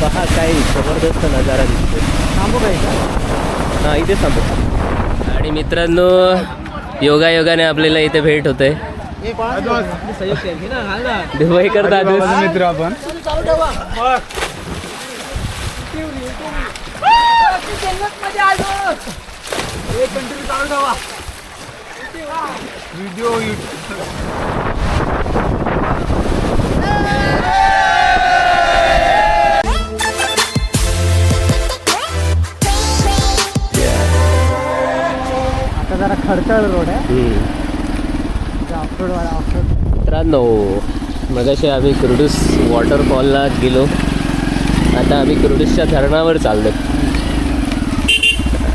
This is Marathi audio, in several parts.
पहा काय जबरदस्त नजारा दिसतोय. थांबू काय? हा इथे थांबू. आणि मित्रांनो योगा योगाने आपल्याला इथे भेट होते दुबईकर दादू. मित्र आपण. व्हिडिओ खडतळ रोड आहे. ऑफरोड वाला ऑफरोड मित्रांनो मगाशी आम्ही कुर्डूस वॉटरफॉलला गेलो. आता आम्ही कुर्डूसच्या धरणावर चाललो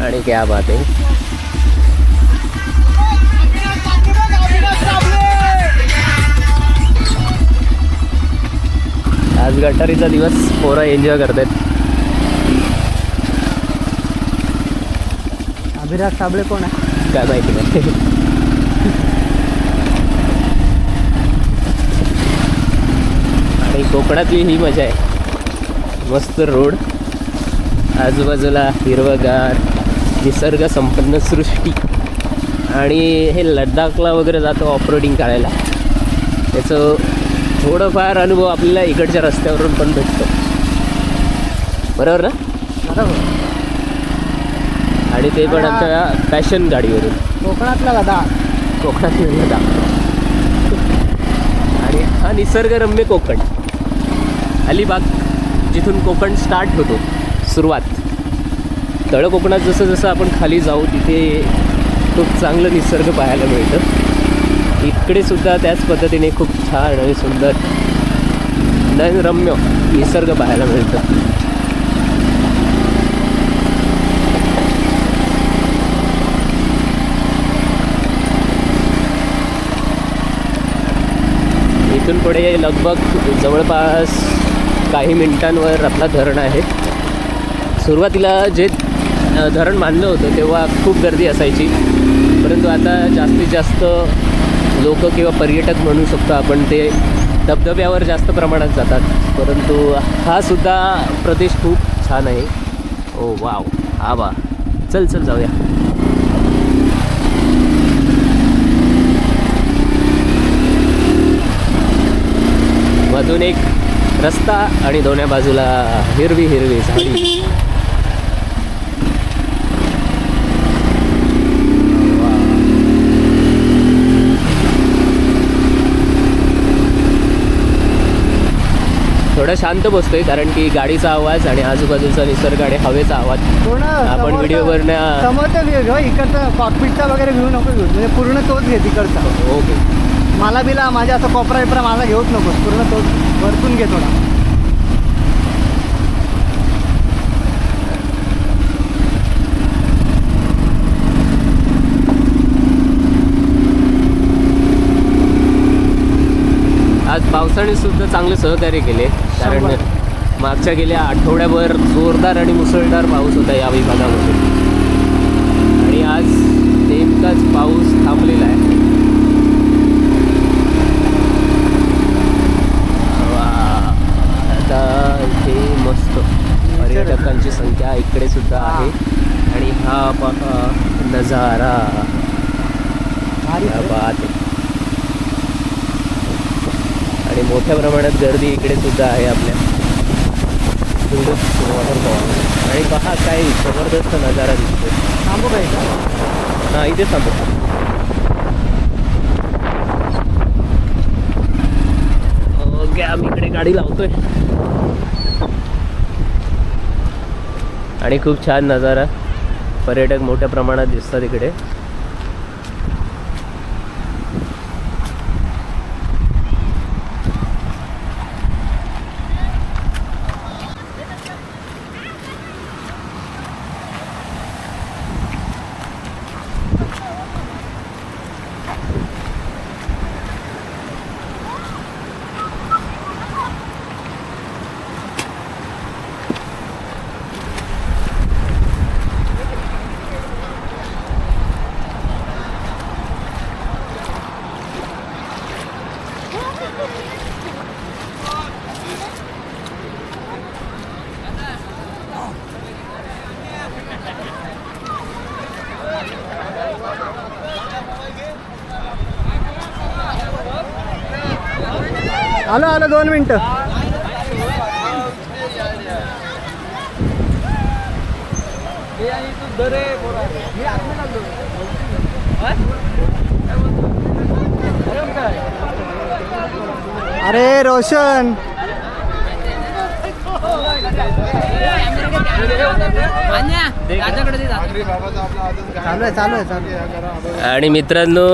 आणि क्या बात आहे. आज गटारीचा दिवस पोरं एन्जॉय करतात अभिराज साबळे कोण आहे? काय माहिती नाही. आणि कोकणातली ही मजा आहे. मस्त रोड आजूबाजूला हिरवगार निसर्ग संपन्न सृष्टी. आणि हे लडाखला वगैरे जातो ऑफरोडिंग करायला. त्याचं थोडंफार अनुभव आपल्याला इकडच्या रस्त्यावरून पण भेटतो. बरोबर ना? बरोबर. आणि ते पण आमच्या पॅशन गाडीवरून. कोकणातला दादा कोकणात मिळलं आणि हा निसर्गरम्य कोकण. अलिबाग जिथून कोकण स्टार्ट होतो. सुरुवात. तळ कोकणात जसं जसं आपण खाली जाऊ तिथे खूप चांगलं निसर्ग पाहायला मिळतं. इकडे सुद्धा त्याच पद्धतीने खूप छान आणि सुंदर नयनरम्य निसर्ग पाहायला मिळतं. पुढे लगभग जवळपास काही मिनिटांवर आपला धरण आहे. सुरुवातीला जे धरण बांधलं होतं तेव्हा खूप गर्दी असायची. परंतु आता जास्तीत जास्त लोक किंवा पर्यटक म्हणू शकतो आपण ते धबधब्यावर जास्त प्रमाणात जातात. परंतु हा सुद्धा प्रदेश खूप छान आहे. Oh wow. हा वा. चल चल जाऊया. मधून एक रस्ता आणि दोन्ही बाजूला हिरवी हिरवी झाडी. थोडं शांत बसतोय कारण की गाडीचा आवाज आणि आजूबाजूचा निसर्ग आणि हवेचा आवाज. पूर्ण आपण व्ह्यू घेऊ इकडचा कॉकपिटचा वगैरे व्ह्यू नको घेऊ म्हणजे पूर्ण तोच घे तिकडचा. ओके. मला बिला माझ्या असं कोपरा बिपरा मला घेऊच नको पूर्ण तोच वरतून घे थोडा. आज पावसाने सुद्धा चांगले सहकार्य केले. कारण. मागच्या गेल्या आठवड्याभर जोरदार आणि मुसळधार पाऊस होता या विभागामध्ये. आणि आज नेमकाच पाऊस थांबलेला आहे वा. आता इथे मस्त पर्यटकांची संख्या इकडे सुद्धा आहे. आणि हा पहा नजारा. बात आहे. आणि मोठ्या प्रमाणात गर्दी इकडे सुद्धा आहे आपल्या. आणि पहा काय जबरदस्त नजारा दिसतोय. थांबू काय हा इथे थांबू. आम्ही इकडे गाडी लावतोय. आणि खूप छान नजारा. पर्यटक मोठ्या प्रमाणात दिसतात इकडे. आलं आलो दोन मिनटं. अरे रोशन. चालू चालू आहे चालू आहे. आणि मित्रांनो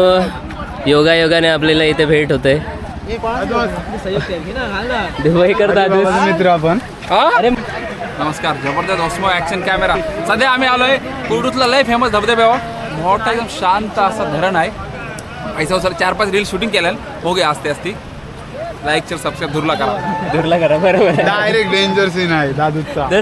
योगायोगाने आपल्याला इथे भेट होते. दादू मित्र आपण. अरे नमस्कार जबरदस्त ऑस्मो ॲक्शन कॅमेरा सध्या आम्ही आलोय कुर्डूतला लय फेमस धबधब्यावर मोठा एकदम शांत असा धरण आहे. पैसा सर चार पाच रील शूटिंग केल्या बघूया असते असती लाईक शेअर सबस्क्राईब धुरला करा. दुर्ला करा बरोबर डायरेक्ट डेंजर सीन आहे दादूचा.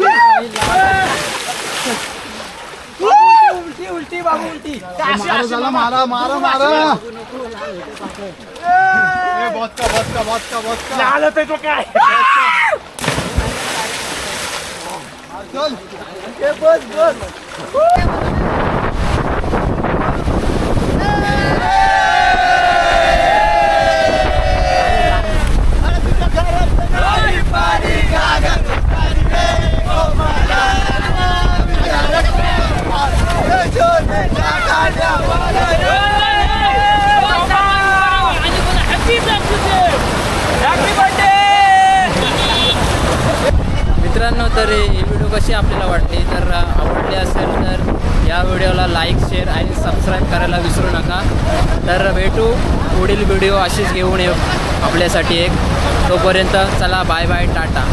हा बघ मारा मारा मारा मारा. बसका बसका बसका बसका चल. मित्रांनो तर ही व्हिडिओ कशी आपल्याला वाटली? तर आवडली असेल तर या व्हिडिओला लाईक शेअर आणि सबस्क्राईब करायला विसरू नका. तर भेटू पुढील व्हिडिओ अशीच घेऊन येऊ आपल्यासाठी एक. तोपर्यंत चला बाय बाय टाटा.